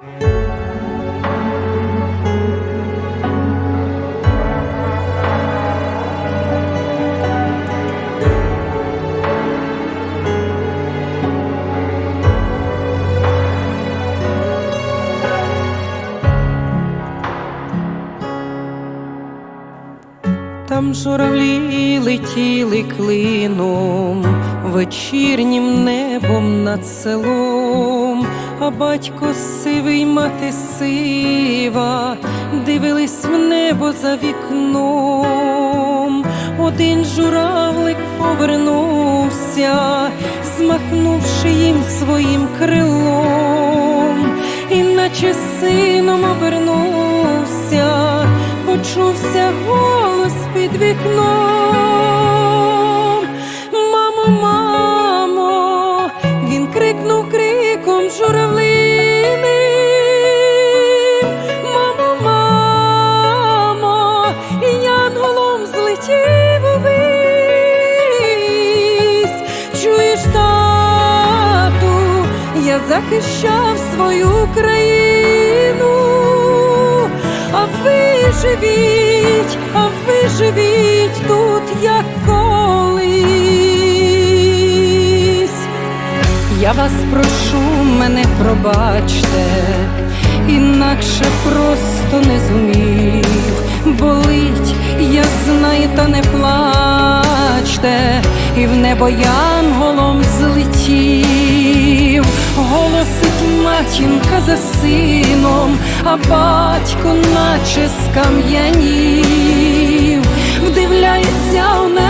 Там журавлі летіли клином вечірнім небом над селом, батько сивий, мати сива, дивились в небо за вікном. Один журавлик повернувся, змахнувши їм своїм крилом, і наче сином обернувся, почувся голос під вікном. Мамо, мамо, він крикнув криком журавлиним. Захищав свою країну, а ви живіть, а ви живіть тут, як колись. Я вас прошу, мене пробачте, інакше просто не зумів. Болить, я знаю, та не плачте, небо янголом злетів, голосить матінка за сином, а батько наче скам'янів, вдивляється у небо